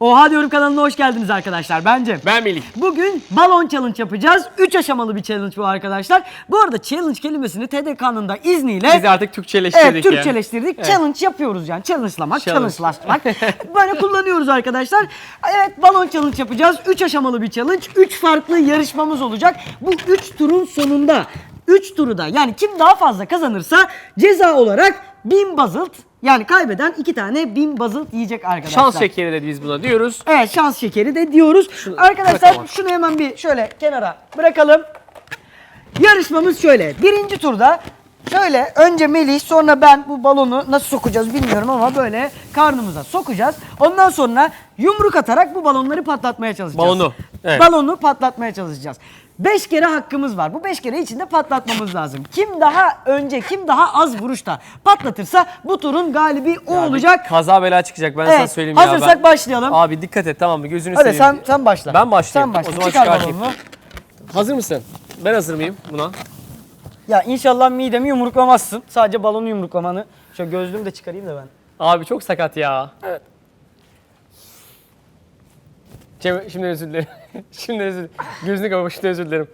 Oha diyorum kanalına hoş geldiniz arkadaşlar. Bence. Ben Melih. Bugün balon challenge yapacağız. 3 aşamalı bir challenge bu arkadaşlar. Bu arada challenge kelimesini TDK'nın da izniyle Biz artık Türkçeleştirdik Evet. Türkçeleştirdik. Challenge yapıyoruz yani. Challenge'lamak, Challenge. challenge'laşmak. Böyle kullanıyoruz arkadaşlar. Evet balon challenge yapacağız. 3 aşamalı bir challenge. 3 farklı yarışmamız olacak. Bu 3 turun sonunda 3 turu da yani kim daha fazla kazanırsa ceza olarak 1000 bazılt yani kaybeden 2 tane 1000 bazılt yiyecek arkadaşlar. Şans şekeri de biz buna diyoruz. Evet şans şekeri de diyoruz. Arkadaşlar bırakalım. şunu hemen bir şöyle kenara bırakalım. Yarışmamız şöyle. Birinci turda şöyle önce Melih sonra ben bu balonu nasıl sokacağız bilmiyorum ama böyle karnımıza sokacağız. Ondan sonra yumruk atarak bu balonları patlatmaya çalışacağız. Balonu, evet. Balonu patlatmaya çalışacağız. 5 kere hakkımız var. Bu 5 kere içinde patlatmamız lazım. Kim daha önce, kim daha az vuruşta patlatırsa bu turun galibi o Abi, olacak. Kaza bela çıkacak ben sana Evet, söyleyeyim ya. hazırsak Ben- başlayalım. Abi dikkat et tamam mı gözünü Hadi seveyim. sen sen başla. Ben başlayayım. Sen başla. O zaman Çıkar çıkartayım. balonunu. Hazır mısın? Ben hazır mıyım buna? Ya inşallah midemi yumruklamazsın. Sadece balonu yumruklamanı. Şöyle gözlüğümü de çıkarayım da ben. Abi çok sakat ya. Evet. Cem, şimdi özür dilerim. şimdi özür dilerim. Gözünü kapa şimdi özür dilerim.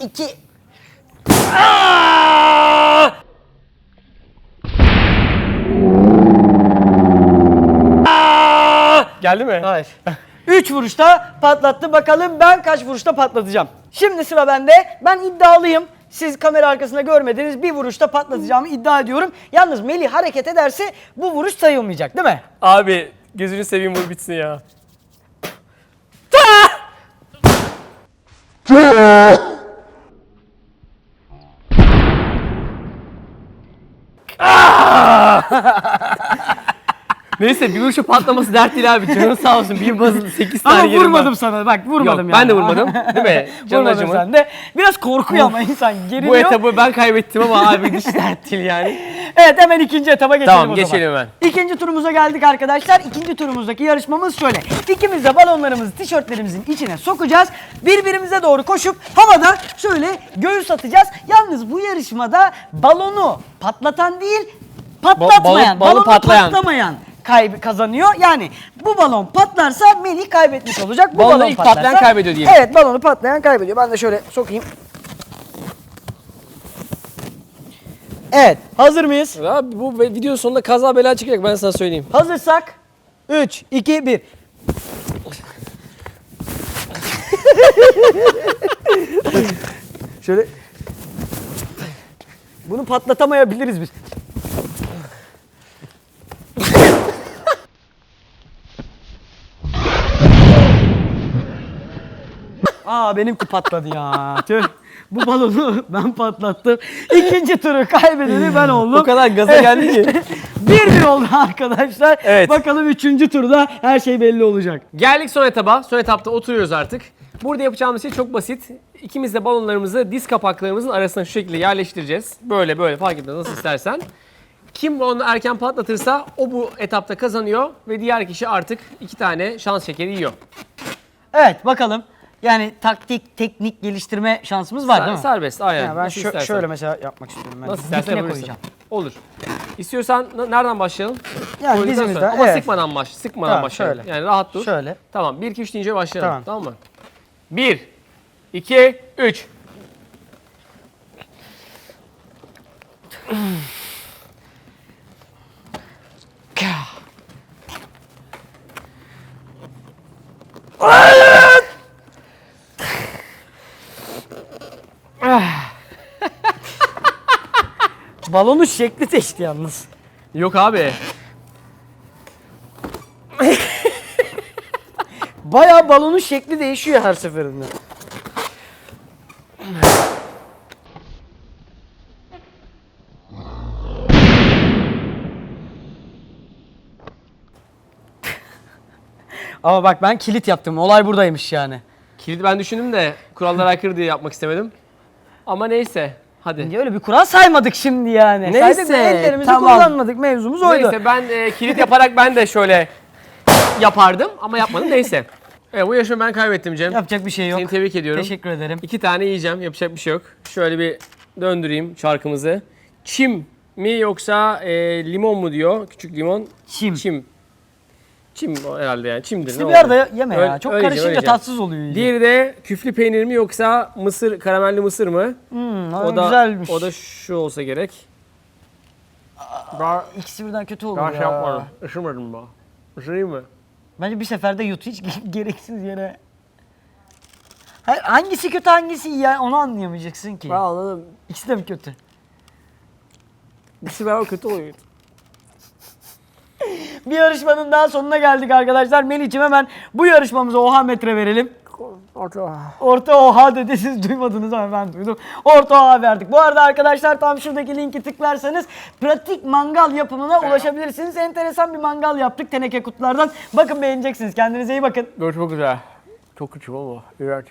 İki. Geldi mi? Hayır. Üç vuruşta patlattı. Bakalım ben kaç vuruşta patlatacağım. Şimdi sıra bende. Ben iddialıyım. Siz kamera arkasında görmediniz. Bir vuruşta patlatacağımı iddia ediyorum. Yalnız Melih hareket ederse bu vuruş sayılmayacak değil mi? Abi gözünü seveyim vur bitsin ya. Neyse bir vuruşa patlaması dert değil abi. Canın sağ olsun. Bir bazı 8 tane Ama yerim var. vurmadım sana. Bak vurmadım Yok, yani. ben de vurmadım. Değil mi? Canın vurmadım acıma. sen de. Biraz korkuyor ama insan geriliyor. Bu etabı ben kaybettim ama abi hiç dert değil yani. Evet hemen ikinci etaba geçelim Tamam, o zaman. geçelim hemen. İkinci turumuza geldik arkadaşlar. İkinci turumuzdaki yarışmamız şöyle. İkimiz de balonlarımızı tişörtlerimizin içine sokacağız. Birbirimize doğru koşup havada şöyle göğüs atacağız. Yalnız bu yarışmada balonu patlatan değil patlatmayan, balon- balonu balonu patlayan. patlamayan kayb kazanıyor. Yani bu balon patlarsa Melih kaybetmiş olacak. Bu Balonu balon ilk patlayan kaybediyor diyelim. Evet balonu patlayan kaybediyor. Ben de şöyle sokayım. Evet hazır mıyız? Abi bu video sonunda kaza bela çıkacak ben sana söyleyeyim. Hazırsak 3, 2, 1. Şöyle bunu patlatamayabiliriz biz. Aa benimki patladı ya. Tüh. Bu balonu ben patlattım. İkinci turu kaybedeni ben oldum. O kadar gaza geldi ki. Bir bir oldu arkadaşlar. Evet. Bakalım üçüncü turda her şey belli olacak. Geldik son etaba. Son etapta oturuyoruz artık. Burada yapacağımız şey çok basit. İkimiz de balonlarımızı diz kapaklarımızın arasına şu şekilde yerleştireceğiz. Böyle böyle fark etmez nasıl istersen. Kim balonu erken patlatırsa o bu etapta kazanıyor ve diğer kişi artık iki tane şans şekeri yiyor. Evet bakalım. Yani taktik, teknik geliştirme şansımız var değil mi? Serbest aynen. Ya ben Nasıl şö- istersen. şöyle mesela yapmak istiyorum. Ben Nasıl istersen dikine koyacağım. Olur. İstiyorsan n- nereden başlayalım? Yani Koyduktan dizimizden, sonra. Ama evet. sıkmadan baş, sıkmadan Tamam, başlayalım. şöyle. Yani rahat dur. Şöyle. Tamam 1 2 3 deyince başlayalım. Tamam. Tamam, mı? 1 2 3 Balonun şekli değişti yalnız. Yok abi. Bayağı balonun şekli değişiyor her seferinde. Ama bak ben kilit yaptım. Olay buradaymış yani. Kilidi ben düşündüm de kurallara aykırı diye yapmak istemedim. Ama neyse. Hadi. Niye öyle bir kural saymadık şimdi yani? Neyse, da ellerimizi tamam. kullanmadık. Mevzumuz oydu. Neyse ben e, kilit yaparak ben de şöyle yapardım ama yapmadım neyse. Evet bu yarışmayı ben kaybettim Cem. Yapacak bir şey yok. Seni tebrik ediyorum. Teşekkür ederim. İki tane yiyeceğim. Yapacak bir şey yok. Şöyle bir döndüreyim çarkımızı. Çim mi yoksa e, limon mu diyor? Küçük limon. Çim. Çim. Çim herhalde yani. Çimdir. İkisini ne bir arada yeme Öyle- ya. Çok öylece, karışınca öylece. tatsız oluyor iyice. Diğeri de küflü peynir mi yoksa mısır, karamelli mısır mı? Hmm, o da güzelmiş. o da şu olsa gerek. Daha, İkisi birden kötü oldu daha ya. şey yapmadım. Işımadım mı? Isırayım mı? Bence bir seferde yut hiç gereksiz yere. Hayır, hangisi kötü hangisi iyi yani onu anlayamayacaksın ki. Ben anladım. İkisi de mi kötü? İkisi beraber kötü oluyor. Bir yarışmanın daha sonuna geldik arkadaşlar. Melih'ciğim hemen bu yarışmamıza oha metre verelim. Orta oha dedi siz duymadınız ama ben duydum. Orta oha verdik. Bu arada arkadaşlar tam şuradaki linki tıklarsanız pratik mangal yapımına ulaşabilirsiniz. Enteresan bir mangal yaptık teneke kutulardan. Bakın beğeneceksiniz. Kendinize iyi bakın. Görüşmek üzere. Çok küçük ama. İğrenç.